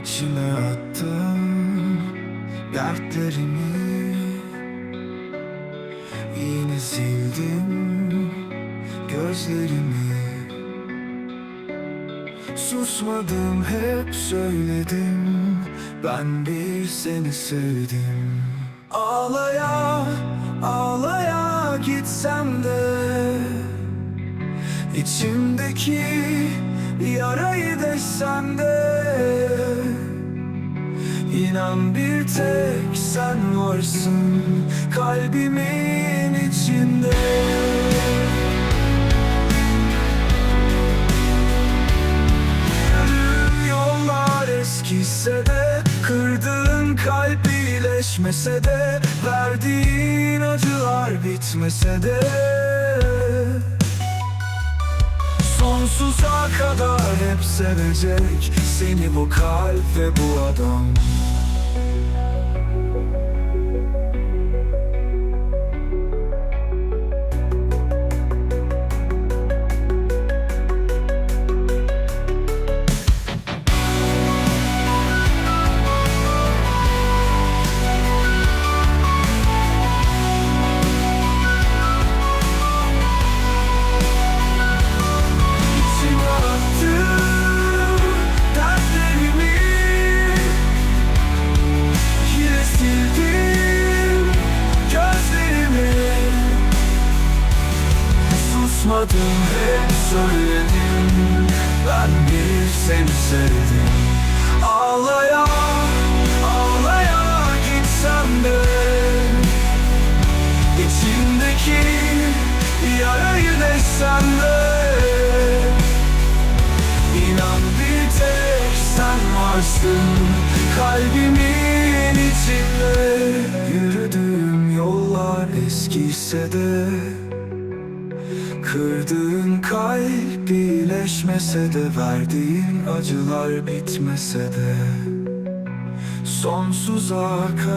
içine attım dertlerimi. Yine sildim gözlerimi. Susmadım hep söyledim. Ben bir seni sevdim. Ağlaya ağlaya gitsem de İçimdeki yarayı deşsen de. İnan bir tek sen varsın kalbimin içinde. Yürüdüğüm yollar eskise de Kırdığın kalp iyileşmese de Verdiğin acılar bitmese de hep sevecek Seni bu kalp ve bu adam Susmadım hep söyledim. Ben bir seni sevdim. Ağlaya ağlaya gitsem de İçimdeki yarayı deşsen de. İnan bir tek sen varsın kalbimin içinde. Yürüdüğüm yollar eskiyse de Kırdığın kalp iyileşmese de Verdiğin acılar bitmese de Sonsuza kadar